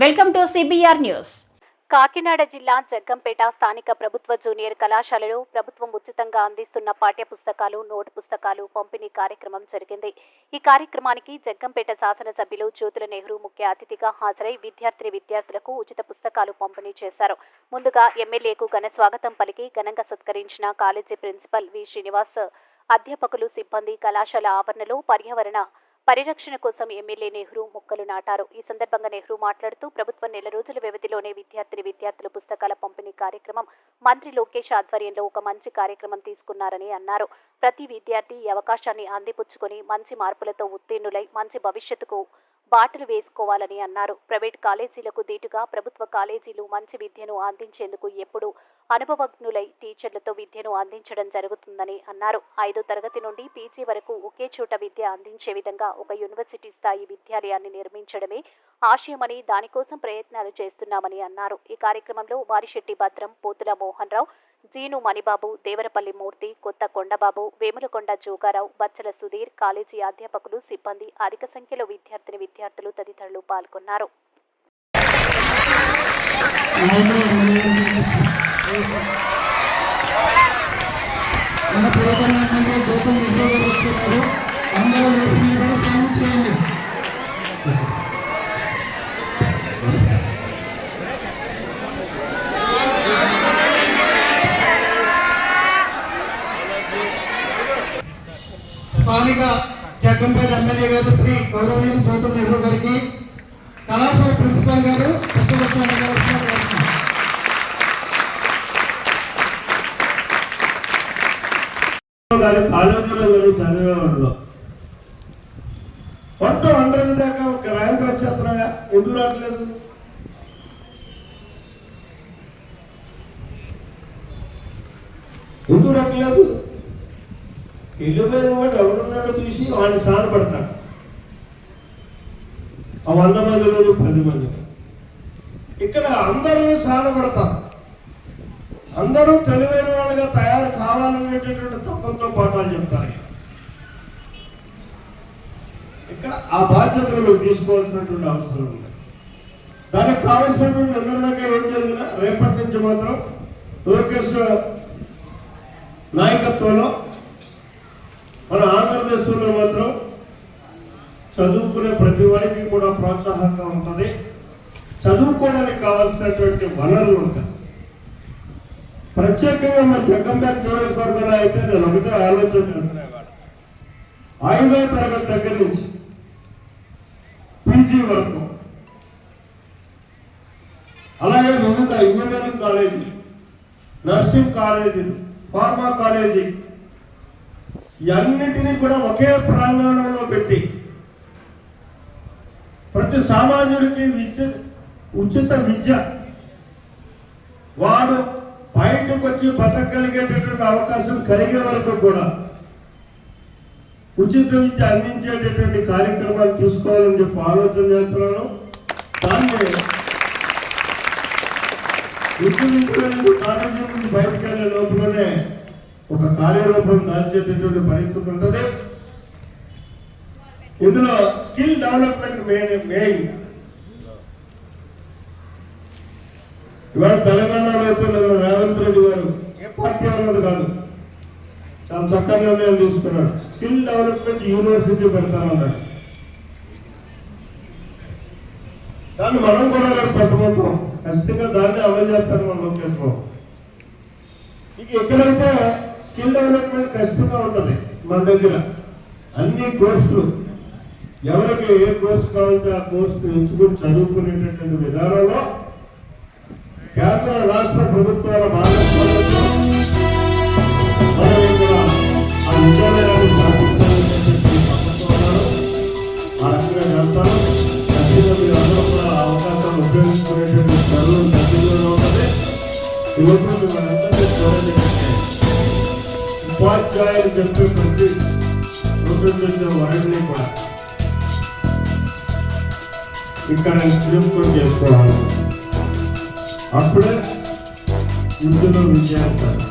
Welcome to CBR news Kakinada జిల్లా జగ్గంపేట స్థానిక ప్రభుత్వ జూనియర్ కళాశాలలో ప్రభుత్వం ఉచితంగా అందిస్తున్న పాఠ్య పుస్తకాలు నోటు పుస్తకాలు పంపిణీ కార్యక్రమం జరిగింది. ఈ కార్యక్రమానికి జగ్గంపేట శాసనసభ్యులు జ్యోతుల నెహ్రూ ముఖ్య అతిథిగా హాజరై విద్యార్థి విద్యార్థులకు ఉచిత పుస్తకాలు పంపిణీ చేశారు. ముందుగా ఎమ్మెల్యేకు ఘన స్వాగతం పలికి ఘనంగా సత్కరించిన కాలేజీ ప్రిన్సిపల్ వి శ్రీనివాస్ అధ్యాపకులు సిబ్బంది కళాశాల ఆవరణలో పర్యావరణ పరిరక్షణ కోసం ఎమ్మెల్యే నెహ్రూ మొక్కలు నాటారు. ఈ సందర్భంగా నెహ్రూ మాట్లాడుతూ ప్రభుత్వం నెల రోజుల వ్యవధిలోనే విద్యార్థిని విద్యార్థుల పుస్తకాల పంపిణీ కార్యక్రమం మంత్రి లోకేష్ ఆధ్వర్యంలో ఒక మంచి కార్యక్రమం తీసుకున్నారని అన్నారు. ప్రతి విద్యార్థి ఈ అవకాశాన్ని అందిపుచ్చుకొని మంచి మార్పులతో ఉత్తీర్ణులై మంచి భవిష్యత్తుకు బాటలు వేసుకోవాలని అన్నారు. ప్రైవేట్ కాలేజీలకు దీటుగా ప్రభుత్వ కాలేజీలు మంచి విద్యను అందించేందుకు ఎప్పుడూ అనుభవజ్ఞులై టీచర్లతో విద్యను అందించడం జరుగుతుందని అన్నారు. ఐదో తరగతి నుండి పీజీ వరకు ఒకే చోట విద్య అందించే విధంగా ఒక యూనివర్సిటీ స్థాయి విద్యాలయాన్ని నిర్మించడమే ఆశయమని దానికోసం ప్రయత్నాలు చేస్తున్నామని అన్నారు. ఈ కార్యక్రమంలో వారిశెట్టి భద్రం పోతుల మోహన్ రావు జీను మణిబాబు దేవరపల్లి మూర్తి కొత్త కొండబాబు వేములకొండ జోగారావు బచ్చల సుధీర్ కాలేజీ అధ్యాపకులు సిబ్బంది అధిక సంఖ్యలో విద్యార్థిని విద్యార్థులు తదితరులు పాల్గొన్నారు. మన గారు అందరూ జగ్గంపేట ఎమ్మెల్యే గారు శ్రీ గౌరవనీయులు జ్యోతుల నెహ్రూ గారికి కళాశాల ప్రిన్సిపాల్ గారు గారు చదివేవాళ్ళు పట్టు హండ్రెడ్ దాకా ఒక ర్యాంక్ వచ్చేస్తున్నాయా ఎందుకు రావట్లేదు ఎందుకు రావట్లేదు ఇల్లుపోయిన వాడు ఎవరున్నాడో చూసి వాడిని సానపడతాడు ఆ వంద మందిలో పది మంది ఇక్కడ అందరూ సానపడతారు అందరూ తెలివైన వాళ్ళుగా తయారు కావాలనేటటువంటి తత్వంతో పాఠాలు చెప్తారు. ఇక్కడ ఆ బాధ్యతలు తీసుకోవాల్సినటువంటి అవసరం ఉంది. దానికి కావలసినటువంటి నిర్ణయంగా ఏం జరిగినా రేపటి నుంచి మాత్రం లోకేష్ నాయకత్వంలో మన మాత్రం చదువుకునే ప్రతి వారికి కూడా ప్రోత్సాహంగా ఉంటుంది. చదువుకోవడానికి కావాల్సినటువంటి వనరులు ఉంటాయి. ప్రత్యేకంగా మన జగ్గంపేట నియోజకవర్గంలో అయితే నేను ఒకటే ఆలోచన ఐదో తరగతి దగ్గర నుంచి పీజీ వరకు అలాగే వివిధ ఇంజనీరింగ్ కాలేజీ నర్సింగ్ కాలేజీలు ఫార్మా కాలేజీ ఇవన్నిటినీ కూడా ఒకే ప్రాంగణంలో పెట్టి ప్రతి సామాన్యుడికి విద్య ఉచిత విద్య. వాడు బయటకు వచ్చి బతకగలిగేటటువంటి అవకాశం కలిగే వరకు కూడా ఉచిత విద్య అందించేటటువంటి కార్యక్రమాలు తీసుకోవాలని చెప్పి ఆలోచన చేస్తున్నాను. దాన్ని విద్యుత్ కాలేజీ నుంచి బయటకు వెళ్ళే లోపలనే ఒక కార్యరూపం దాల్చేటటువంటి పరిస్థితి ఉంటుంది. ఇందులో స్కిల్ డెవలప్మెంట్ మెయిన్ మెయిన్. ఇవాళ తెలంగాణలో అయితే రేవంత్ రెడ్డి గారు ఏ పార్టీ అన్నది కాదు. చాలా చక్కగా నిర్ణయం తీసుకున్నాడు. స్కిల్ డెవలప్మెంట్ యూనివర్సిటీ పెడతానన్నాడు. దాన్ని మనం కూడా రేపు పెట్టబోతాం ఖచ్చితంగా దాన్ని అమలు చేస్తాను మనం లోకేష్ బాబు ఇక ఎక్కడైతే స్కిల్ డెవలప్మెంట్ ఖచ్చితంగా ఉంటుంది మన దగ్గర. అన్ని కోర్సులు. ఎవరికి ఏ కోర్సు కావాలంటే ఆ కోర్సు ఎంచుకుని చదువుకునేటటువంటి విధానంలో కేంద్ర రాష్ట్ర ప్రభుత్వాల భాగస్వామ్యంతో ఆ విద్యాలయాన్ని స్థాపించాలనేటువంటి ఆ రకంగా ఖచ్చితంగా కూడా ఆ అవకాశాన్ని ఉపయోగించుకునేటువంటి చదువు ఖచ్చితంగా ఉన్నది యువకులు మనందరినీ చూడండి ఉపాధ్యాయులు చెప్పే ప్రతి రూపొందించే వారిని కూడా ఇక్కడ నిలుపుకొని చేసుకోవాలి అప్పుడే ఇందులో విజయాలు